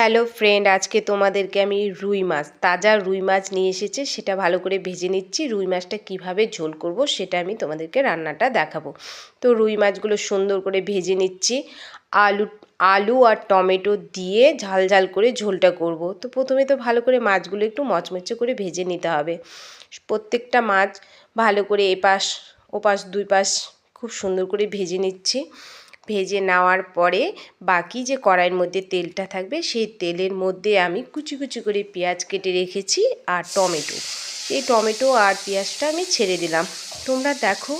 Hello friend আজকে তোমাদেরকে আমি রুই মাছ, তাজা রুই মাছ নিয়ে এসেছে, সেটা ভালো করে ভেজে নিচ্ছি, রুই মাছটা কীভাবে ঝোল করব সেটা আমি তোমাদেরকে রান্নাটা দেখাবো। তো রুই মাছগুলো সুন্দর করে ভেজে নিচ্ছি, আলু আলু আর টমেটো দিয়ে ঝাল ঝাল করে ঝোলটা করব। তো প্রথমে তো ভালো করে মাছগুলো একটু মচমচে করে ভেজে নিতে হবে। প্রত্যেকটা মাছ ভালো করে এপাশ, ওপাশ দুই পাশ খুব সুন্দর করে ভেজে নিচ্ছি। ভেজে নেওয়ার পরে বাকি যে কড়াইয়ের মধ্যে তেলটা থাকবে, সেই তেলের মধ্যে আমি কুচি কুচি করে পেঁয়াজ কেটে রেখেছি আর টমেটো। এই টমেটো আর পেঁয়াজটা আমি ছেড়ে দিলাম। তোমরা দেখো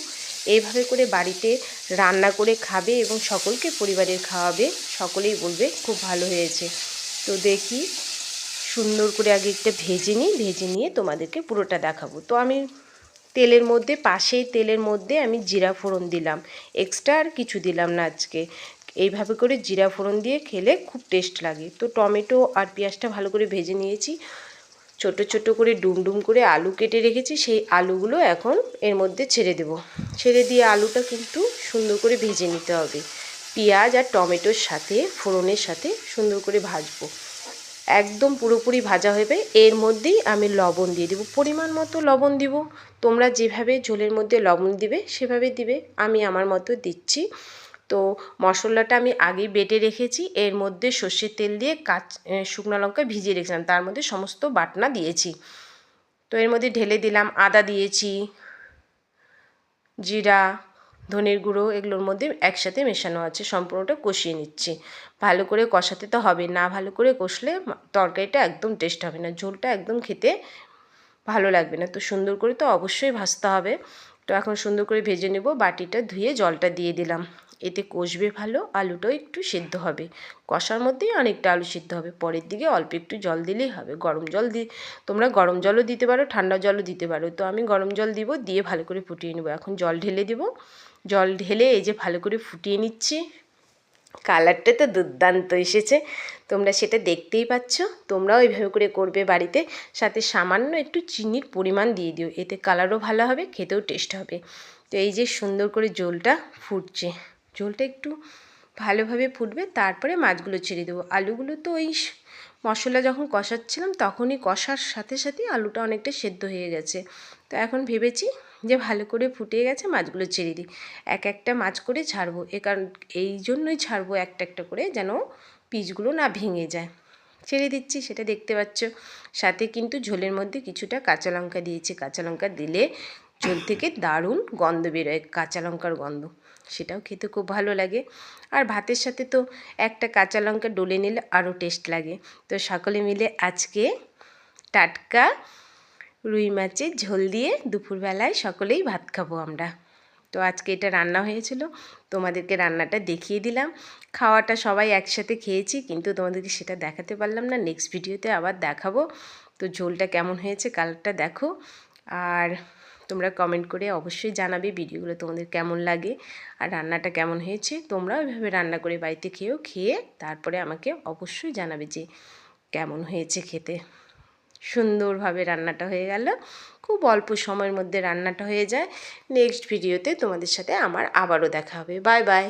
এইভাবে করে বাড়িতে রান্না করে খাবে এবং সকলকে পরিবারের খাওয়াবে, সকলেই বলবে, খুব ভালো হয়েছে। তো দেখি, সুন্দর করে আগে একটা ভেজে নিই, ভেজে নিয়ে তোমাদেরকে পুরোটা দেখাবো। তো আমি তেলের মধ্যে, পাশেই তেলের মধ্যে আমি জিরা ফোড়ন দিলাম। এক্সট্রা আর কিছু দিলাম না আজকে। এইভাবে করে জিরা ফোড়ন দিয়ে খেলে খুব টেস্ট লাগে। তো টমেটো আর পেঁয়াজটা ভালো করে ভেজে নিয়েছি। ছোট ছোট করে ডুম ডুম করে আলু কেটে রেখেছি। সেই আলুগুলো এখন এর মধ্যে ছেড়ে দেব। ছেড়ে দিয়ে আলুটা কিন্তু সুন্দর করে ভেজে নিতে হবে। পেঁয়াজ আর টমেটোর সাথে, ফোড়নের সাথে সুন্দর করে ভাজবো। একদম পুরোপুরি ভাজা হবে এর মধ্যেই আমি লবণ দিয়ে দেবো। পরিমাণ মতো লবণ দিব। তোমরা যেভাবে ঝোলের মধ্যে লবণ দিবে, সেভাবে দিবে। আমি আমার মতো দিচ্ছি। তো মশলাটা আমি আগেই বেটে রেখেছি। এর মধ্যে সর্ষের তেল দিয়ে কাঁচ শুকনো লঙ্কা ভিজিয়ে রেখেছিলাম। তার মধ্যে সমস্ত বাটনা দিয়েছি। তো এর মধ্যে ঢেলে দিলাম। আদা দিয়েছি, জিরা ধনের গুঁড়ো এগুলোর মধ্যে একসাথে মেশানো আছে, সম্পূর্ণটা কষিয়ে নিচ্ছি। ভালো করে কষাতে তো হবে, না ভালো করে কষলে তরকারিটা একদম টেস্ট হবে না, ঝোলটা একদম খেতে ভালো লাগবে না। তো সুন্দর করে তো অবশ্যই ভাজতে হবে। তো এখন সুন্দর করে ভেজে নেব, বাটিটা ধুয়ে জলটা দিয়ে দিলাম। এতে কষবে ভালো, আলুটাও একটু সেদ্ধ হবে। কষার মধ্যেই অনেকটা আলু সেদ্ধ হবে। পরের দিকে অল্প একটু জল দিলেই হবে। গরম জল দিয়ে তোমরা গরম জলও দিতে পারো, ঠান্ডা জলও দিতে পারো। তো আমি গরম জল দিব, দিয়ে ভালো করে ফুটিয়ে নেব। এখন জল ঢেলে দেবো। জল ঢেলে এই যে ভালো করে ফুটিয়ে নিচ্ছি। কালারটা তো দুর্দান্ত এসেছে। তোমরা সেটা দেখতেই পাচ্ছ। তোমরাও এইভাবে করে করবে বাড়িতে। সাথে সামান্য একটু চিনির পরিমাণ দিয়ে দিও। এতে কালারও ভালো হবে, খেতেও টেস্ট হবে। তো এই যে সুন্দর করে জলটা ফুটছে। ঝোলটা একটু ভালোভাবে ফুটবে, তারপরে মাছগুলো ছেড়ে দেবো। আলুগুলো তো ওই মশলা যখন কষাচ্ছিলাম তখনই কষার সাথে সাথে আলুটা অনেকটা সেদ্ধ হয়ে গেছে। তো এখন ভেবেছি যে ভালো করে ফুটে গেছে, মাছগুলো ছেড়ে দিই। এক একটা মাছ করে ছাড়বো, এ কারণ এই জন্যই ছাড়বো একটা একটা করে যেন পিসগুলো না ভেঙে যায়। ছেড়ে দিচ্ছি, সেটা দেখতে পাচ্ছ। সাথে কিন্তু ঝোলের মধ্যে কিছুটা কাঁচা লঙ্কা দিয়েছি। কাঁচা লঙ্কা দিলে ঝোল থেকে দারুণ গন্ধ বেরোয়, কাঁচা লঙ্কার গন্ধ। সেটাও খেতে খুব ভালো লাগে। আর ভাতের সাথে তো একটা কাঁচা লঙ্কা ডলে নিলে আরও টেস্ট লাগে। তো সকলে মিলে আজকে টাটকা রুই মাছের ঝোল দিয়ে দুপুরবেলায় সকলেই ভাত খাব আমরা। তো আজকে এটা রান্না হয়েছিল, তোমাদেরকে রান্নাটা দেখিয়ে দিলাম। খাওয়াটা সবাই একসাথে খেয়েছি, কিন্তু তোমাদেরকে সেটা দেখাতে পারলাম না। নেক্সট ভিডিওতে আবার দেখাবো। তো ঝোলটা কেমন হয়েছে, কালারটা দেখো। আর তোমরা কমেন্ট করে অবশ্যই জানাবে ভিডিওগুলো তোমাদের কেমন লাগে আর রান্নাটা কেমন হয়েছে তোমরা ওইভাবে রান্না করে বাড়িতে খেয়েও খেয়ে তারপরে আমাকে অবশ্যই জানাবে যে কেমন হয়েছে খেতে। সুন্দরভাবে রান্নাটা হয়ে গেল। খুব অল্প সময়ের মধ্যে রান্নাটা হয়ে যায়। নেক্সট ভিডিওতে তোমাদের সাথে আমার আবারও দেখা হবে। Bye bye